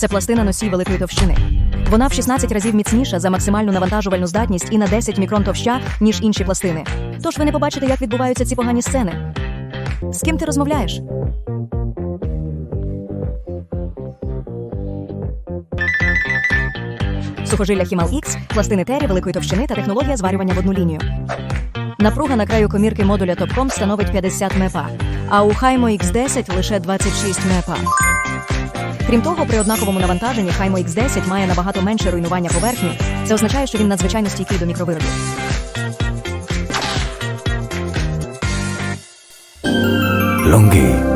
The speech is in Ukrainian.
Це пластина носій великої товщини. Вона в 16 разів міцніша за максимальну навантажувальну здатність і на 10 мікрон товща, ніж інші пластини. Тож ви не побачите, як відбуваються ці погані сцени. З ким ти розмовляєш? Сухожилля Хімал X, пластини тері великої товщини та технологія зварювання в одну лінію. Напруга на краю комірки модуля Topcom становить 50 МПа, а у Хаймо X10 лише 26 МПа. Крім того, при однаковому навантаженні Хаймо X10 має набагато менше руйнування поверхні. Це означає, що він надзвичайно стійкий до мікровиробів. Longi.